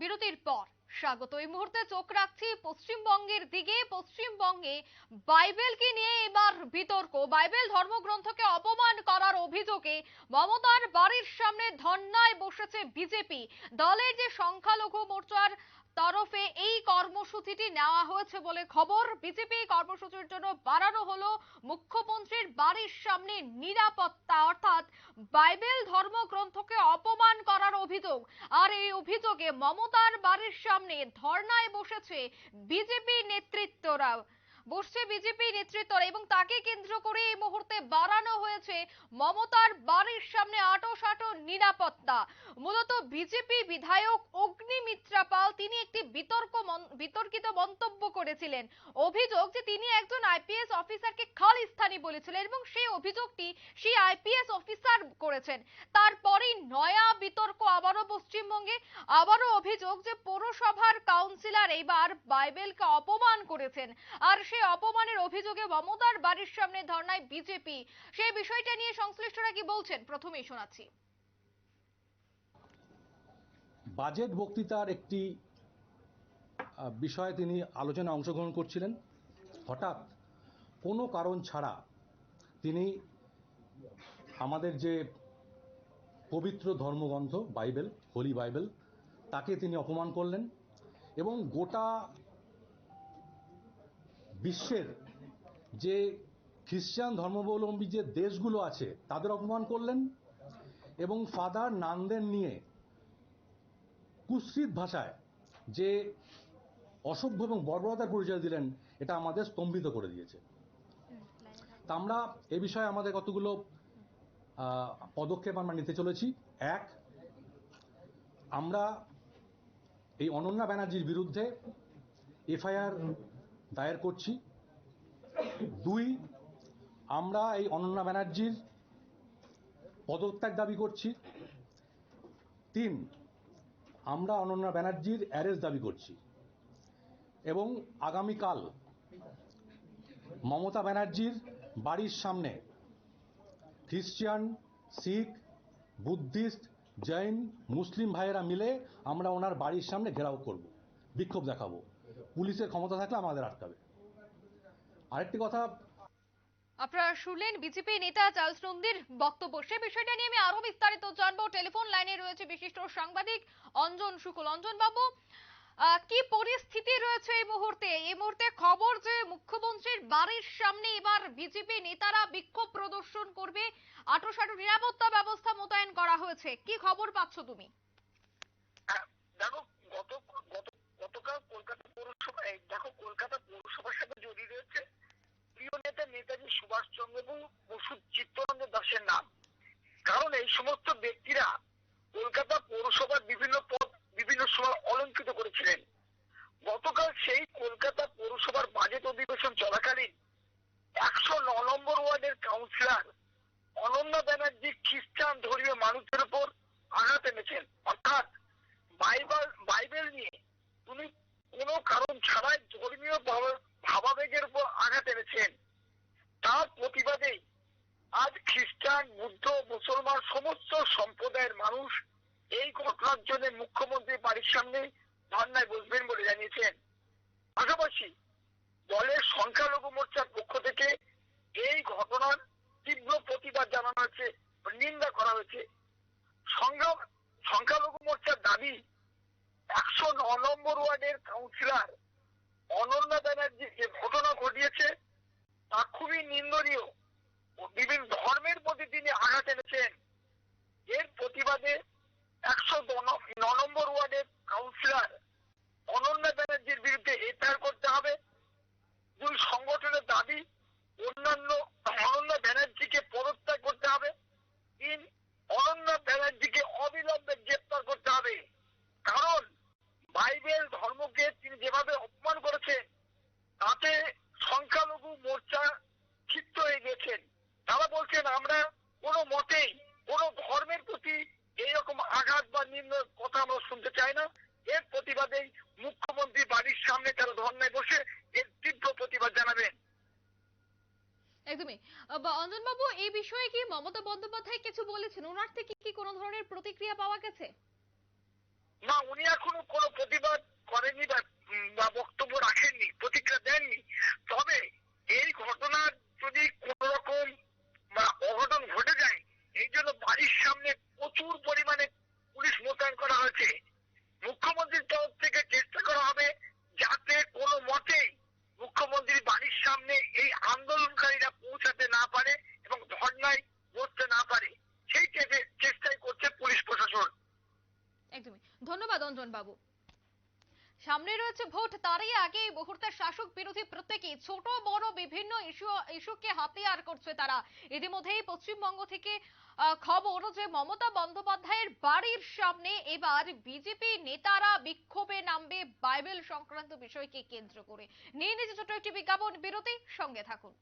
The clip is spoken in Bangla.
বিরতির পর স্বাগত। এই মুহূর্তে চোখ রাখছি পশ্চিমবঙ্গের দিকে। পশ্চিমবঙ্গে বাইবেলকে নিয়ে এবার বিতর্ক। বাইবেল ধর্মগ্রন্থকে অপমান করার অভিযোগে মমতার বাড়ির সামনে ধর্নায় বসেছে বিজেপি। দলের যে সংখ্যালঘু মোর্চার তরফে এই কর্মসূচিটি নেওয়া হয়েছে বলে খবর বিজেপি কর্মসূচির জন্য বাড়ানো হলো। মুখ্যমন্ত্রীর বাড়ির সামনে নিরাপত্তা, অর্থাৎ বাইবেল ধর্মগ্রন্থকে অপমান করার অভিযোগ। আর এই অভিযোগে মমতার বাড়ির সামনে ধর্নায় বসেছে বিজেপি নেতৃত্বরা। বসছে বিজেপি নেতৃত্বরা এবং তাকে কেন্দ্র করে এই মুহূর্তে বাড়ানো হয়েছে মমতার বাড়ির সামনে আটোসাটো নিরাপত্তা। মূলত বিজেপি বিধায়ক অগ্নিমিত্রা পাল তিনি একটি বিতর্ক মন- বিতর্কিত মন্তব্য করেছিলেন। অভিযোগ যে তিনি একজন আইপিএস অফিসারকে খালিস্তানি বলেছিলেন এবং সেই অভিযোগটি সেই আইপিএস অফিসার করেছেন। তারপরেই নয়া বিতর্ক আবারও পশ্চিমবঙ্গে। আবারও অভিযোগ যে পৌরসভার কাউন্সিলর এইবার বাইবেলকে অপমান করেছেন। আর সেই অপমানের অভিযোগে মমতার বাড়ির সামনে ধর্নায় বিজেপি। সেই বিষয়টা নিয়ে সংশ্লিষ্টরা কি বলছেন? প্রথমেই শোনাচ্ছি। বাজেট বক্তৃতার একটি বিষয়ে তিনি আলোচনায় অংশগ্রহণ করছিলেন। হঠাৎ কোনো কারণ ছাড়া তিনি আমাদের যে পবিত্র ধর্মগ্রন্থ, বাইবেল, হোলি বাইবেল, তাকে তিনি অপমান করলেন এবং গোটা বিশ্বের যে খ্রিস্টান ধর্মাবলম্বী যে দেশগুলো আছে, তাদের অপমান করলেন এবং ফাদার নানদের নিয়ে কুৎসিত ভাষায় যে অসভ্য এবং বর্বরতার পরিচয় দিলেন, এটা আমাদের স্তম্ভিত করে দিয়েছে। তা আমরা এ বিষয়ে আমাদের কতগুলো পদক্ষেপ আমরা নিতে চলেছি? এক, আমরা এই অনন্যা ব্যানার্জির বিরুদ্ধে এফআইআর দায়ের করছি। দুই, আমরা এই অনন্যা ব্যানার্জির পদত্যাগ দাবি করছি। তিন, আমরা অনন্যা ব্যানার্জির অ্যারেস্ট দাবি করছি। এবং আগামীকাল মমতা ব্যানার্জির বাড়ির সামনে খ্রিস্টান, শিখ, বুদ্ধিস্ট, জৈন, মুসলিম ভাইয়েরা মিলে আমরা ওনার বাড়ির সামনে ঘেরাও করব, বিক্ষোভ দেখাবো। পুলিশের ক্ষমতা থাকলে আমাদের আটকাবে আরেকটি কথা। আপনারা শুনলেন বিজেপি নেতা চার্লস নন্দীর বক্তব্য। সে বিষয়টা নিয়ে আমি আরও বিস্তারিত জানব। টেলিফোন লাইনে রয়েছে বিশিষ্ট সাংবাদিক অঞ্জন শুকুল। অঞ্জন বাবু কি পরিস্থিতি রয়েছে এই মুহূর্তে? এই মুহূর্তে খবর যে মুখ্যমন্ত্রীর বাড়ির সামনে এবার বিজেপি নেতারা বিক্ষোভ প্রদর্শন করবে আটোসাটো নিরাপত্তা ব্যবস্থা মোতায়েন করা হয়েছে। কি খবর পাচ্ছ তুমি? কারণ এই সমস্ত ব্যক্তিরা কলকাতা পৌরসভার বিভিন্ন পদ বিভিন্ন সময় অলঙ্কৃত করেছিলেন। গতকাল সেই কলকাতা পৌরসভার বাজেট অধিবেশন চলাকালীন একশো ন নম্বর ওয়ার্ডের কাউন্সিলর অনন্যা ব্যানার্জি খ্রিস্টান ধর্মীয় মানুষদের উপর আঘাত এনেছেন। অর্থাৎ বাইবেল বাইবেল নিয়ে তুমি কোনো কারণ ছাড়াই ধর্মীয় ভাবাবেগের উপর আঘাত এনেছেন। তার প্রতিবাদে আজ খ্রিস্টান, বুদ্ধ, মুসলমান সমস্ত সম্প্রদায়ের মানুষ এই ঘটনার জন্য মুখ্যমন্ত্রী বাড়ির সামনে ধর্নায় বসবেন বলে জানিয়েছেন। পাশাপাশি দলের সংখ্যালঘু মোর্চার পক্ষ থেকে এই ঘটনার তীব্র প্রতিবাদ জানানো হয়েছে নিন্দা করা হয়েছে। সংখ্যা সংখ্যালঘু মোর্চার দাবি, একশো ন নম্বর ওয়ার্ডের কাউন্সিলর অনন্যা ব্যানার্জি যে ঘটনা ঘটিয়েছে, তা খুবই নিন্দনীয় ও বিভিন্ন ধর্মের প্রতি তিনি আঘাত এনেছেন। এর প্রতিবাদে একশো ন নম্বর ওয়ার্ডের কাউন্সিলর অনন্যা ব্যানার্জির বিরুদ্ধে একদমই। অঞ্জন বাবু এই বিষয়ে কি মমতা বন্দ্যোপাধ্যায় কিছু বলেছেন? ওনার থেকে কি কোন ধরনের প্রতিক্রিয়া পাওয়া গেছে? না, উনি এখনও কোনো প্রতিবাদ করেনি বা বক্তব্য রাখেননি, প্রতিক্রিয়া দেননি। তবে এই ঘটনা যদি কোন রকম অঘটন ঘটে যায়, এই জন্য বাড়ির সামনে প্রচুর পরিমাণে পুলিশ মোতায়েন করা হয়েছে। মুখ্যমন্ত্রীর তরফ থেকে চেষ্টা করা হবে যাতে কোনো মতেই মুখ্যমন্ত্রীর বাড়ির সামনে এই আন্দোলনকারীরা পৌঁছাতে না পারে এবং ধর্নায় বসতে না পারে, সেই চেষ্টাই করছে পুলিশ প্রশাসন। একদমই। ধন্যবাদ অঞ্জন বাবু সামনে রয়েছে ভোট, তারই আগে এই মুহূর্তে শাসক বিরোধী প্রত্যেকেই ছোট, বড় বিভিন্ন ইস্যু ইস্যুকে হাতিয়ার করছে তারা। ইতিমধ্যেই পশ্চিমবঙ্গ থেকে খবর যে মমতা বন্দ্যোপাধ্যায়ের বাড়ির সামনে এবার বিজেপি নেতারা বিক্ষোভে নামবে বাইবেল সংক্রান্ত বিষয়কে কেন্দ্র করে। নিয়ে নিচ্ছে ছোট একটি বিজ্ঞাপন, বিরতি, সঙ্গে থাকুন।